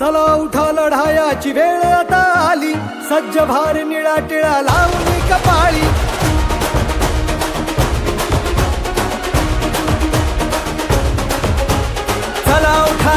उठा लढायाची वेळ आता आली. सज्ज भार निळा टिळा लावली कपाळी चला उठा